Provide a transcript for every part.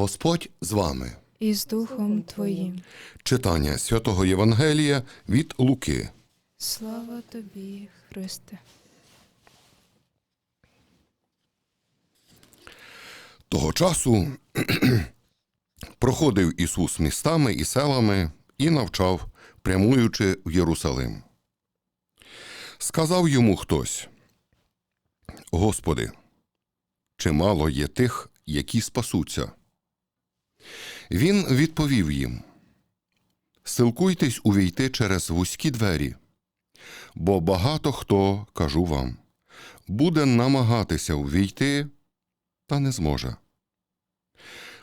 Господь з вами. і з Духом Твоїм. Читання святого Євангелія від Луки. Слава тобі, Христе. Того часу проходив Ісус містами і селами і навчав, прямуючи в Єрусалим. Сказав йому хтось: Господи, чимало є тих, які спасуться. Він відповів їм: Силкуйтесь увійти через вузькі двері, бо багато хто, кажу вам, буде намагатися увійти та не зможе.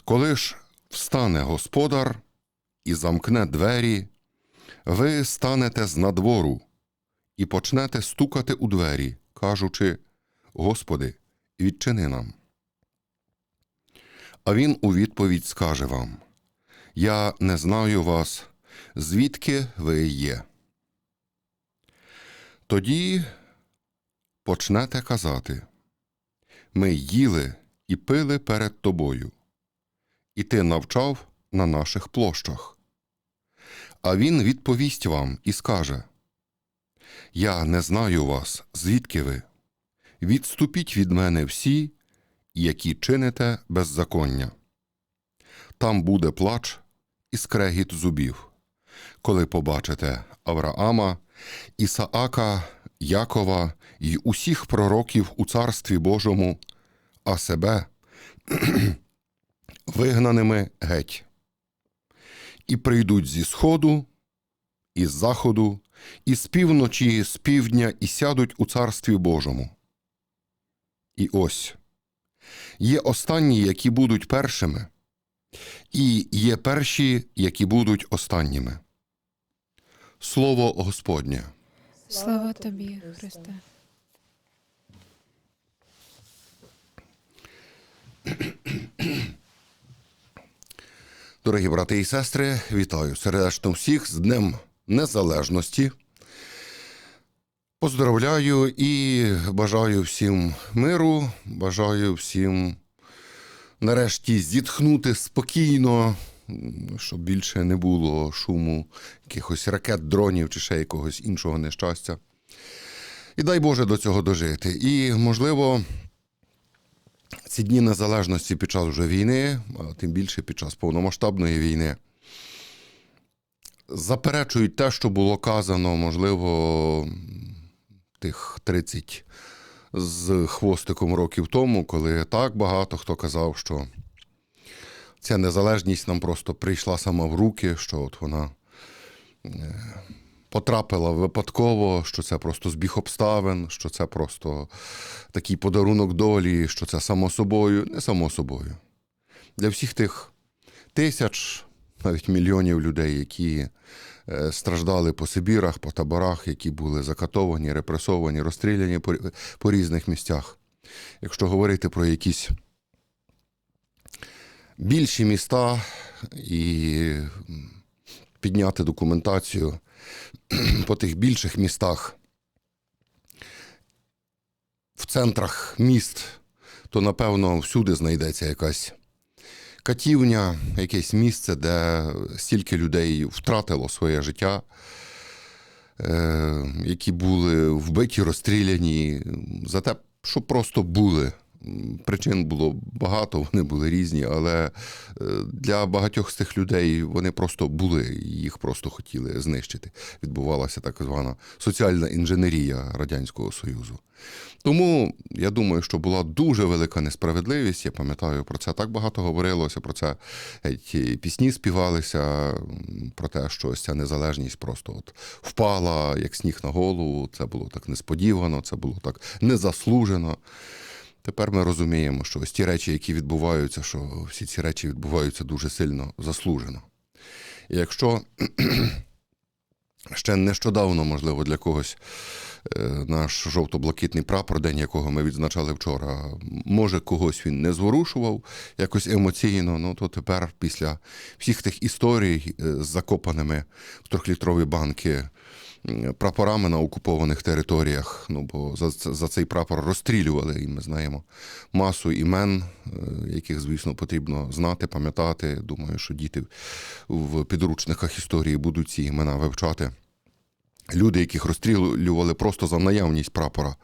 Коли ж встане господар і замкне двері, ви станете з надвору і почнете стукати у двері, кажучи: Господи, відчини нам. А він у відповідь скаже вам: Я не знаю вас, звідки ви є. Тоді почнете казати: Ми їли і пили перед тобою, і ти навчав на наших площах. А він відповість вам і скаже: Я не знаю вас, звідки ви. Відступіть від мене всі, які чините беззаконня. Там буде плач і скрегіт зубів, коли побачите Авраама, Ісаака, Якова й усіх пророків у Царстві Божому, а себе вигнаними геть. І прийдуть зі сходу, і з заходу, і з півночі, з півдня, і сядуть у Царстві Божому. І ось є останні, які будуть першими, і є перші, які будуть останніми. Слово Господнє. Слава тобі, Христе. Дорогі брати і сестри, вітаю сердечно всіх з Днем Незалежності. Поздравляю і бажаю всім миру, бажаю всім нарешті зітхнути спокійно, щоб більше не було шуму якихось ракет, дронів чи ще якогось іншого нещастя. І дай Боже до цього дожити. І, можливо, ці дні незалежності під час вже війни, а тим більше під час повномасштабної війни, заперечують те, що було казано, можливо, тих 30 з хвостиком років тому, коли так багато хто казав, що ця незалежність нам просто прийшла сама в руки, що от вона е, потрапила випадково, що це просто збіг обставин, що це просто такий подарунок долі, що це само собою, не само собою. Для всіх тих тисяч, навіть мільйонів людей, які е, страждали по Сибірах, по таборах, які були закатовані, репресовані, розстріляні по, по різних місцях. Якщо говорити про якісь більші міста і підняти документацію по тих більших містах, в центрах міст, то напевно всюди знайдеться якась катівня, якесь місце, де стільки людей втратило своє життя, е, які були вбиті, розстріляні за те, що просто були. Причин було багато, вони були різні, але е, для багатьох з тих людей вони просто були, їх просто хотіли знищити. Відбувалася так звана соціальна інженерія Радянського Союзу. Тому я думаю, що була дуже велика несправедливість. Я пам'ятаю про це так багато говорилося. Про це геть пісні співалися, про те, що ось ця незалежність просто от впала, як сніг на голову. Це було так несподівано, це було так незаслужено. Тепер ми розуміємо, що ось ті речі, які відбуваються, що всі ці речі відбуваються дуже сильно заслужено. І якщо ще нещодавно, можливо, для когось е, наш жовто-блакитний прапор, день якого ми відзначали вчора, може когось він не зворушував якось емоційно, ну то тепер, після всіх тих історій е, з закопаними в трьохлітрові банки прапорами на окупованих територіях. Ну, бо за, за цей прапор розстрілювали, і ми знаємо масу імен, е, яких, звісно, потрібно знати, пам'ятати. Думаю, що діти в підручниках історії будуть ці імена вивчати. Люди, яких розстрілювали просто за наявність прапора.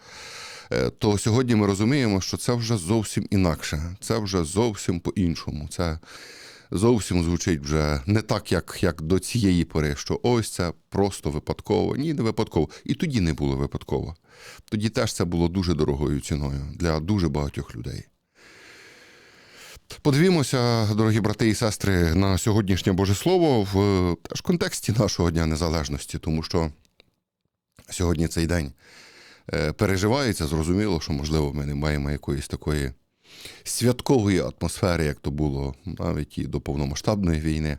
Е, То сьогодні ми розуміємо, що це вже зовсім інакше, це вже зовсім по-іншому. Це зовсім звучить вже не так, як, як до цієї пори, що ось це просто випадково. Ні, не випадково. І тоді не було випадково. Тоді теж це було дуже дорогою ціною для дуже багатьох людей. Подивімося, дорогі брати і сестри, на сьогоднішнє Боже Слово в е, теж контексті нашого Дня Незалежності, тому що сьогодні цей день е, переживається. Зрозуміло, що, можливо, ми не маємо якоїсь такої святкової атмосфери, як то було навіть і до повномасштабної війни.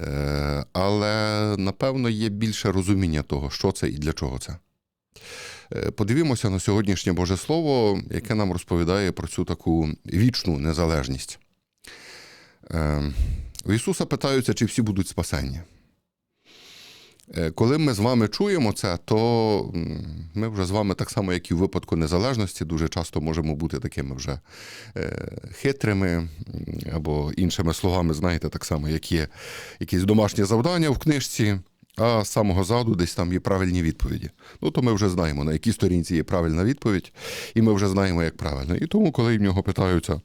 Е, Але, напевно, є більше розуміння того, що це і для чого це. Е, Подивімося на сьогоднішнє Боже Слово, яке нам розповідає про цю таку вічну незалежність. Е, У Ісуса питаються, чи всі будуть спасені. Е, Коли ми з вами чуємо це, то ми вже з вами, так само, як і в випадку незалежності, дуже часто можемо бути такими вже е, хитрими, або іншими словами, знаєте, так само, як є якісь домашнє завдання в книжці, а з самого заду десь там є правильні відповіді. Ну, то ми вже знаємо, на якій сторінці є правильна відповідь, і ми вже знаємо, як правильно. І тому, коли в нього питаються,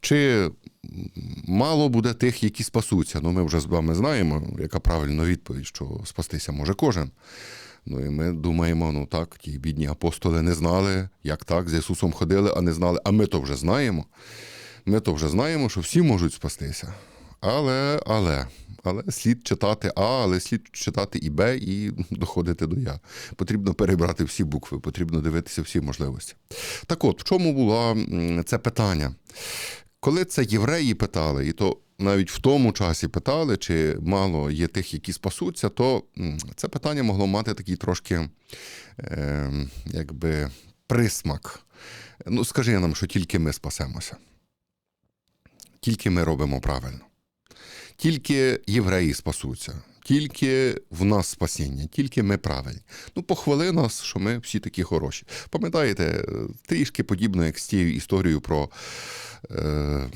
чи мало буде тих, які спасуться. Ну, ми вже з вами знаємо, яка правильна відповідь, що спастися може кожен. Ну і ми думаємо, ну так, ті бідні апостоли не знали, як так, з Ісусом ходили, а не знали. А ми то вже знаємо. Ми то вже знаємо, що всі можуть спастися. Але, але, але слід читати А, але слід читати і Б, і доходити до Я. Потрібно перебрати всі букви, потрібно дивитися всі можливості. Так от, в чому було це питання? Коли це євреї питали, і то навіть в тому часі питали, чи мало є тих, які спасуться, то це питання могло мати такий трошки е, якби присмак. Ну, скажи нам, що тільки ми спасемося. Тільки ми робимо правильно. Тільки євреї спасуться, тільки в нас спасіння, тільки ми правильні. Ну, похвали нас, що ми всі такі хороші. Пам'ятаєте, е, трішки подібно, як з тією історією про е,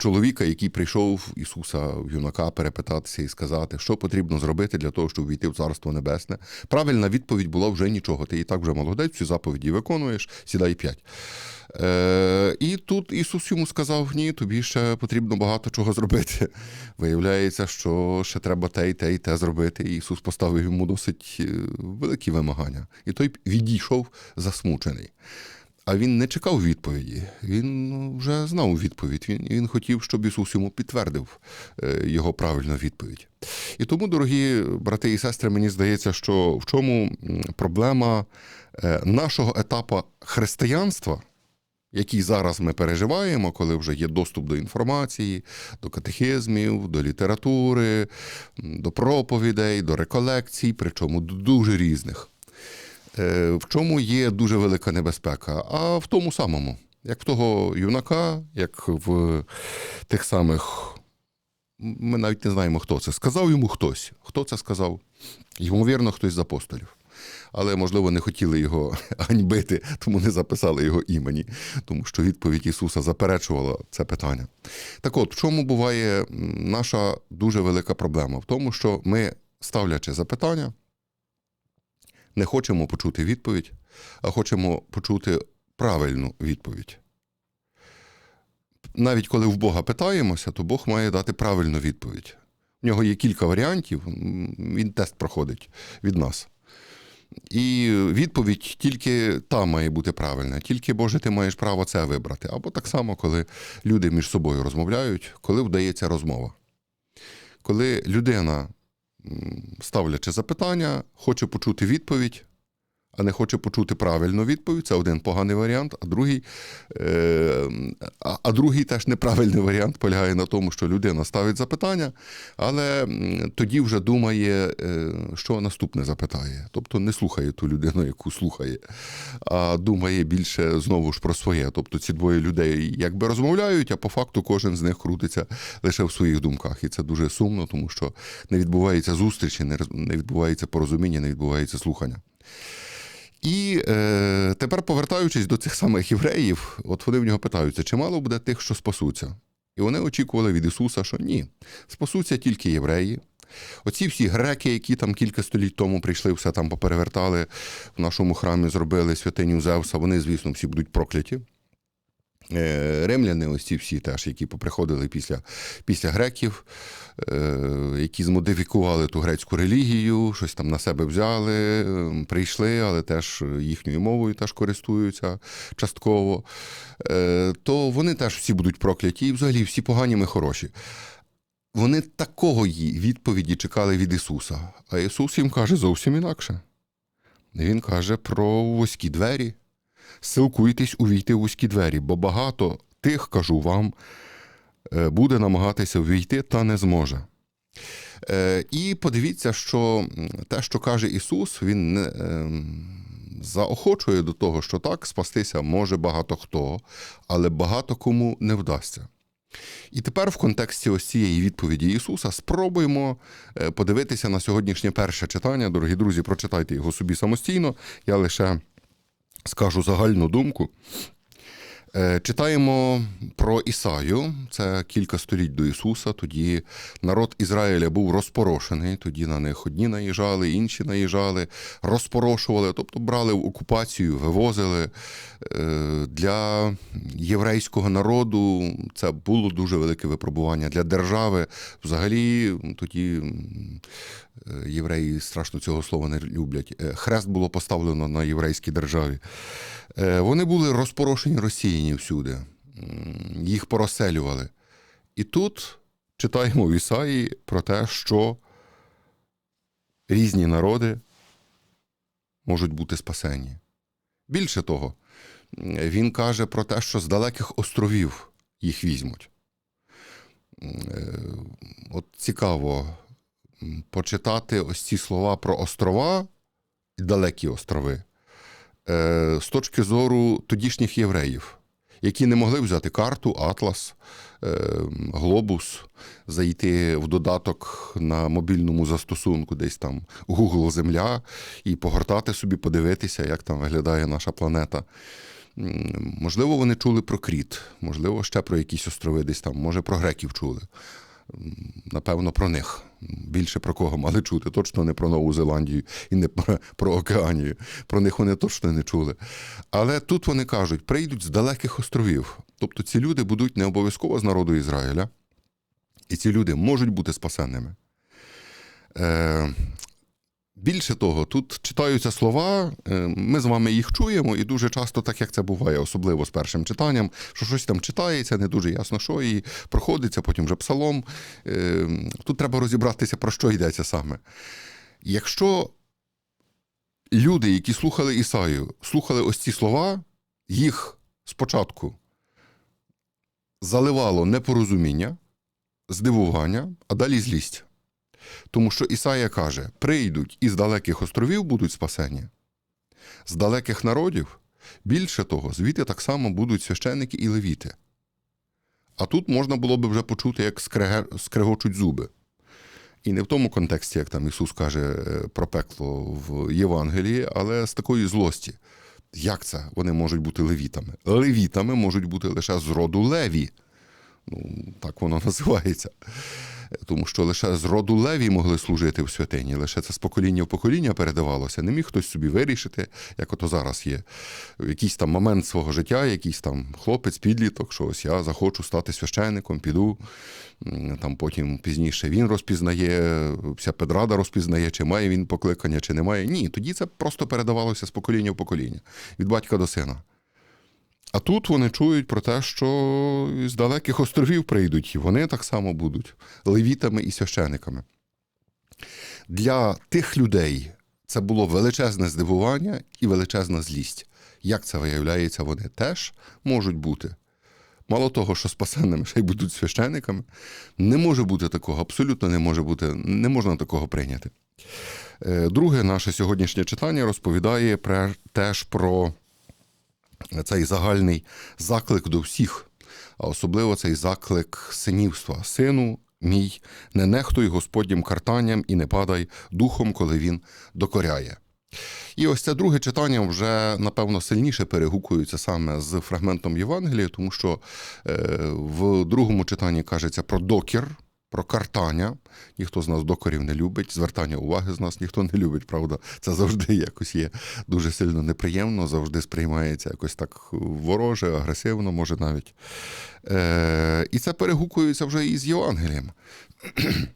чоловіка, який прийшов Ісуса юнака перепитатися і сказати, що потрібно зробити для того, щоб війти в Царство Небесне. Правильна відповідь була вже нічого. Ти і так вже молодець, всі заповіді виконуєш, сідай п'ять. Е, і тут Ісус йому сказав: ні, тобі ще потрібно багато чого зробити. Виявляється, що ще треба те і те і те зробити. І Ісус поставив йому досить е, великі вимагання. І той відійшов засмучений. А він не чекав відповіді. Він ну, вже знав відповідь. Він, він хотів, щоб Ісус йому підтвердив е, його правильну відповідь. І тому, дорогі брати і сестри, мені здається, що в чому проблема е, нашого етапу християнства, який зараз ми переживаємо, коли вже є доступ до інформації, до катехизмів, до літератури, до проповідей, до реколекцій, причому дуже різних. Е, В чому є дуже велика небезпека? А в тому самому, як в того юнака, як в тих самих. Ми навіть не знаємо, хто це. Сказав йому хтось. Хто це сказав? Ймовірно, хтось з апостолів. Але, можливо, не хотіли його ганьбити, тому не записали його імені, тому що відповідь Ісуса заперечувала це питання. Так от, в чому буває наша дуже велика проблема? В тому, що ми, ставлячи запитання, не хочемо почути відповідь, а хочемо почути правильну відповідь. Навіть коли в Бога питаємося, то Бог має дати правильну відповідь. У нього є кілька варіантів, він тест проходить від нас. І відповідь тільки та має бути правильна, тільки Боже, ти маєш право це вибрати. Або так само, коли люди між собою розмовляють, коли вдається розмова. Коли людина, ставлячи запитання, хочу почути відповідь, а не хоче почути правильну відповідь. Це один поганий варіант, а другий, е, а, другий теж неправильний варіант полягає на тому, що людина ставить запитання, але тоді вже думає, е, що наступне запитає. Тобто не слухає ту людину, яку слухає, а думає більше знову ж про своє. Тобто ці двоє людей якби розмовляють, а по факту кожен з них крутиться лише в своїх думках. І це дуже сумно, тому що не відбувається зустрічі, не відбувається порозуміння, не відбувається слухання. І е, тепер, повертаючись до цих самих євреїв, от вони в нього питаються, чи мало буде тих, що спасуться? І вони очікували від Ісуса, що ні, спасуться тільки євреї. Оці всі греки, які там кілька століть тому прийшли, все там поперевертали, в нашому храмі зробили святиню Зевса, вони, звісно, всі будуть прокляті. Е, Римляни, ось ці всі теж, які поприходили після, після греків, е, які змодифікували ту грецьку релігію, щось там на себе взяли, е, прийшли, але теж їхньою мовою теж користуються частково, е, то вони теж всі будуть прокляті, і взагалі всі погані ми хороші. Вони такого відповіді чекали від Ісуса. А Ісус їм каже зовсім інакше. Він каже про вузькі двері. Силкуйтесь увійти в вузькі двері, бо багато тих, кажу вам, е, буде намагатися ввійти та не зможе. Е, І подивіться, що те, що каже Ісус, Він ем, заохочує до того, що так, спастися може багато хто, але багато кому не вдасться. І тепер в контексті ось цієї відповіді Ісуса спробуємо е, подивитися на сьогоднішнє перше читання. Дорогі друзі, прочитайте його собі самостійно. Я лише скажу загальну думку. Е, Читаємо про Ісаю, це кілька століть до Ісуса. Тоді народ Ізраїля був розпорошений. Тоді на них одні наїжджали, інші наїжджали, розпорошували, тобто брали в окупацію, вивозили. Е, Для єврейського народу це було дуже велике випробування. Для держави взагалі тоді е, євреї страшно цього слова не люблять. Хрест було поставлено на єврейській державі. Вони були розпорошені розсіяні всюди, їх порозселювали. І тут читаємо в Ісаї про те, що різні народи можуть бути спасені. Більше того, він каже про те, що з далеких островів їх візьмуть. Е, От цікаво почитати ось ці слова про острова і далекі острови е, з точки зору тодішніх євреїв, які не могли взяти карту, атлас, е, глобус, зайти в додаток на мобільному застосунку, десь там Google Земля, і погортати собі, подивитися, як там виглядає наша планета. Можливо, вони чули про Кріт, можливо, ще про якісь острови десь там, може, про греків чули. Напевно, про них. Більше про кого мали чути. Точно не про Нову Зеландію і не про, про Океанію. Про них вони точно не чули. Але тут вони кажуть, прийдуть з далеких островів. Тобто ці люди будуть не обов'язково з народу Ізраїля, і ці люди можуть бути спасенними. Е, Більше того, тут читаються слова, е, ми з вами їх чуємо, і дуже часто, так як це буває, особливо з першим читанням, що щось там читається, не дуже ясно, що, і проходиться, потім вже псалом. Е, Тут треба розібратися, про що йдеться саме. Якщо люди, які слухали Ісаю, слухали ось ці слова, їх спочатку заливало непорозуміння, здивування, а далі злість. Тому що Ісая каже: прийдуть із далеких островів будуть спасені, з далеких народів, більше того, звідти так само будуть священники і левіти. А тут можна було би вже почути, як скрегочуть зуби. І не в тому контексті, як там Ісус каже е, про пекло в Євангелії, але з такої злості. Як це вони можуть бути левітами? Левітами можуть бути лише з роду леві. Ну, так воно називається. Тому що лише з роду леві могли служити в святині, лише це з покоління в покоління передавалося. Не міг хтось собі вирішити, як ото зараз є. Якийсь там момент свого життя, якийсь там хлопець, підліток, що ось я захочу стати священником, піду. Там потім пізніше він розпізнає, вся педрада розпізнає, чи має він покликання, чи немає. Ні, тоді це просто передавалося з покоління в покоління, від батька до сина. А тут вони чують про те, що з далеких островів прийдуть, і вони так само будуть левітами і священиками. Для тих людей це було величезне здивування і величезна злість. Як це виявляється, вони теж можуть бути. Мало того, що спасенними ще й будуть священниками, не може бути такого, абсолютно не може бути, не можна такого прийняти. Е, Друге, наше сьогоднішнє читання розповідає теж про цей загальний заклик до всіх, а особливо цей заклик синівства. Сину мій, не нехтуй Господнім картанням і не падай духом, коли він докоряє. І ось це друге читання вже, напевно, сильніше перегукується саме з фрагментом Євангелія, тому що е, в другому читанні кажеться про докір, про картання. Ніхто з нас докорів не любить, звертання уваги з нас ніхто не любить, правда. Це завжди якось є дуже сильно неприємно, завжди сприймається якось так вороже, агресивно, може навіть. Е, і це перегукується вже і з Євангелієм.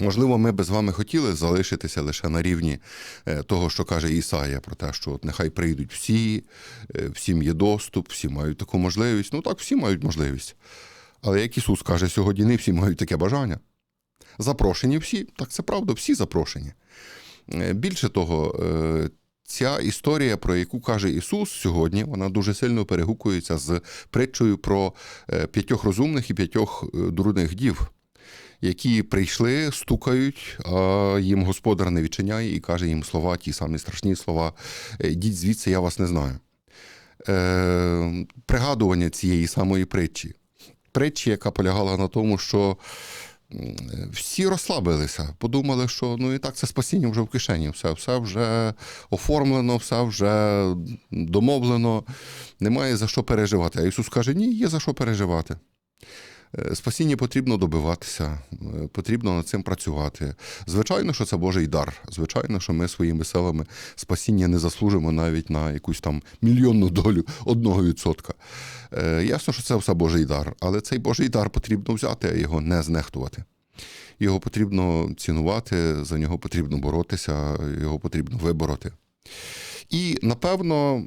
Можливо, ми би з вами хотіли залишитися лише на рівні е, того, що каже Ісая, про те, що от нехай прийдуть всі, е, всім є доступ, всі мають таку можливість. Ну так, всі мають можливість. Але як Ісус каже, сьогодні не всі мають таке бажання. Запрошені всі, так це правда, всі запрошені. Е, Більше того, е, ця історія, про яку каже Ісус сьогодні, вона дуже сильно перегукується з притчею про е, п'ятьох розумних і п'ятьох дурних дів які прийшли, стукають, а їм господар не відчиняє і каже їм слова, ті самі страшні слова. «Е, Йдіть звідси, я вас не знаю. Пригадування цієї самої притчі. Притчі, яка полягала на тому, що всі розслабилися, подумали, що ну і так це спасіння вже в кишені, все, все вже оформлено, все вже домовлено, немає за що переживати. А Ісус каже: ні, є за що переживати. Е, Спасіння потрібно добиватися, е, потрібно над цим працювати. Звичайно, що це Божий дар. Звичайно, що ми своїми силами спасіння не заслужимо навіть на якусь там мільйонну долю одного відсотка. Е, Ясно, що це все Божий дар, але цей Божий дар потрібно взяти, а його не знехтувати. Його потрібно цінувати, за нього потрібно боротися, його потрібно вибороти. І напевно,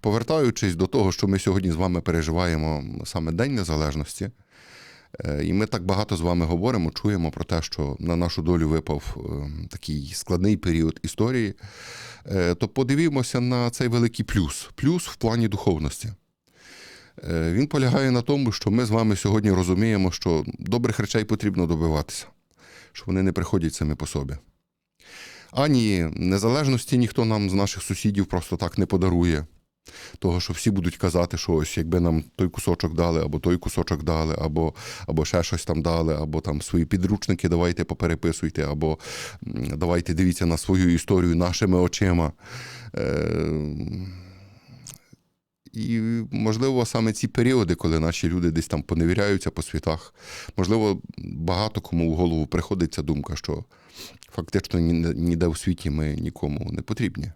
повертаючись до того, що ми сьогодні з вами переживаємо саме День Незалежності, е, і ми так багато з вами говоримо, чуємо про те, що на нашу долю випав е, такий складний період історії, е, то подивімося на цей великий плюс плюс в плані духовності. Він полягає на тому, що ми з вами сьогодні розуміємо, що добрих речей потрібно добиватися, що вони не приходять самі по собі. Ані незалежності ніхто нам з наших сусідів просто так не подарує. Того, що всі будуть казати, що ось якби нам той кусочок дали, або той кусочок дали, або, або ще щось там дали, або там свої підручники давайте попереписуйте, або давайте дивіться на свою історію нашими очима. Е, і, можливо, саме ці періоди, коли наші люди десь там поневіряються по світах, можливо, багато кому в голову приходить ця думка, що фактично ніде ми нікому не потрібні.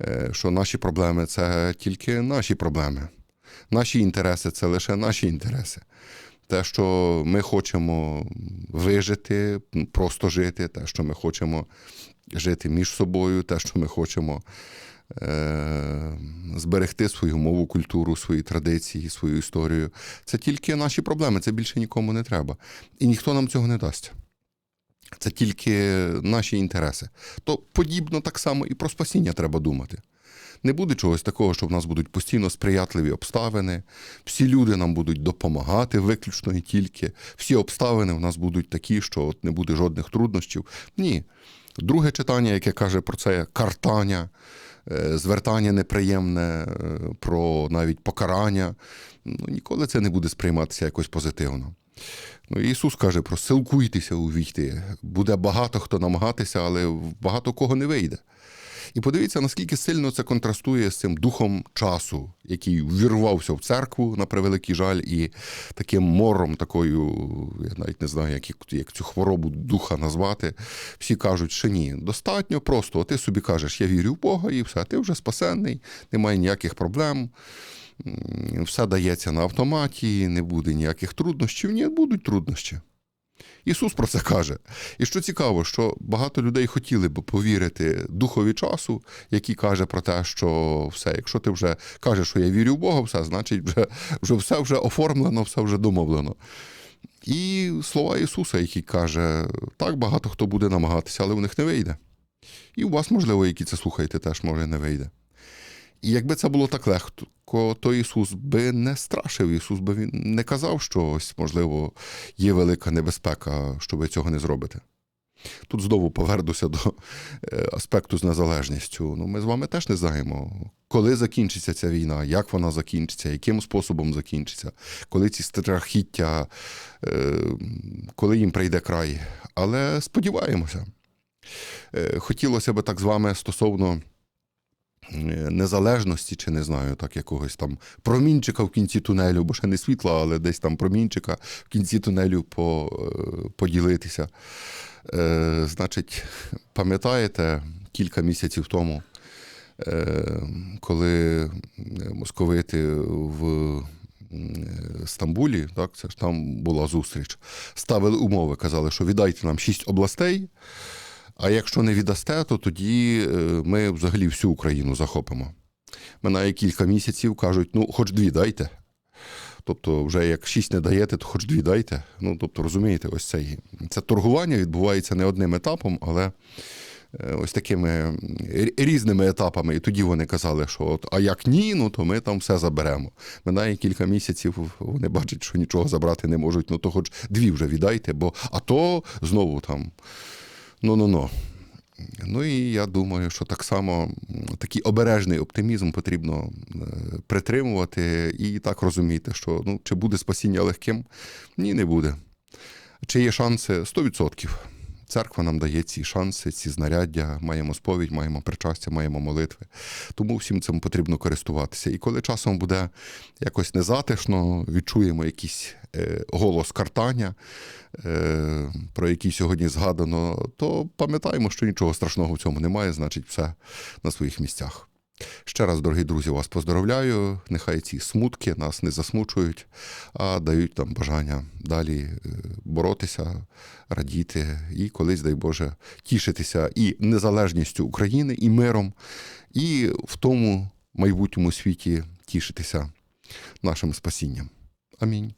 Е, Що наші проблеми це тільки наші проблеми. Наші інтереси це лише наші інтереси. Те, що ми хочемо вижити, просто жити, те, що ми хочемо жити між собою, те, що ми хочемо е, зберегти свою мову, культуру, свої традиції, свою історію. Це тільки наші проблеми, це більше нікому не треба. І ніхто нам цього не дасть. Це тільки наші інтереси. То подібно так само і про спасіння треба думати. Не буде чогось такого, що в нас будуть постійно сприятливі обставини, всі люди нам будуть допомагати виключно і тільки. Всі обставини в нас будуть такі, що от не буде жодних труднощів. Ні. Друге читання, яке каже про це картання, е, звертання неприємне, е, про навіть покарання, ну, ніколи це не буде сприйматися якось позитивно. Ну, Ісус каже про силкуйтеся увійти. Буде багато хто намагатися, але багато кого не вийде. І подивіться, наскільки сильно це контрастує з цим духом часу, який ввірвався в церкву на превеликий жаль, і таким мором, такою, я навіть не знаю, як, як цю хворобу духа назвати. Всі кажуть, що ні, достатньо просто. А Ти собі кажеш, я вірю в Бога, і все, ти вже спасенний, немає ніяких проблем. Все дається на автоматі, не буде ніяких труднощів. Ні, будуть труднощі. Ісус про це каже. І що цікаво, що багато людей хотіли б повірити духові часу, який каже про те, що все, якщо ти вже кажеш, що я вірю в Бога, все, значить, вже, вже все вже оформлено, все вже домовлено. І слова Ісуса, який каже, так багато хто буде намагатися, але в них не вийде. І у вас, можливо, які це слухаєте, теж може не вийде. І якби це було так легко, то Ісус би не страшив. Ісус би він не казав, що ось, можливо, є велика небезпека, що ви цього не зробите. Тут знову повернуся до е, аспекту з незалежністю. Ну, ми з вами теж не знаємо, коли закінчиться ця війна, як вона закінчиться, яким способом закінчиться, коли ці страхіття, е, коли їм прийде край. Але сподіваємося. Е, Хотілося б так з вами стосовно незалежності, чи не знаю, так якогось там промінчика в кінці тунелю, бо ще не світла, але десь там промінчика в кінці тунелю по, е, поділитися. Е, значить, пам'ятаєте, кілька місяців тому, е, коли московити в Стамбулі, так, це ж там була зустріч, ставили умови, казали, що віддайте нам шість областей. А якщо не віддасте, то тоді е, ми взагалі всю Україну захопимо. Минає кілька місяців, кажуть, ну, хоч дві дайте. Тобто, вже як шість не даєте, то хоч дві дайте. Ну, тобто, розумієте, ось цей, це торгування відбувається не одним етапом, але е, ось такими різними етапами. І тоді вони казали, що от, а як ні, ну то ми там все заберемо. Минає кілька місяців, вони бачать, що нічого забрати не можуть, ну то хоч дві вже віддайте, бо а то знову там. Ну-ну-ну. Ну і я думаю, що так само такий обережний оптимізм потрібно е, притримувати і так розуміти, що ну, чи буде спасіння легким? Ні, не буде. Чи є шанси? 100%. Церква нам дає ці шанси, ці знаряддя, маємо сповідь, маємо причастя, маємо молитви. Тому всім цим потрібно користуватися. І коли часом буде якось незатишно, відчуємо якийсь е, голос картання, е, про який сьогодні згадано, то пам'ятаємо, що нічого страшного в цьому немає, значить, все на своїх місцях. Ще раз, дорогі друзі, вас поздоровляю. Нехай ці смутки нас не засмучують, а дають нам бажання далі е, боротися, радіти і колись, дай Боже, тішитися і незалежністю України, і миром, і в тому майбутньому світі тішитися нашим спасінням. Амінь.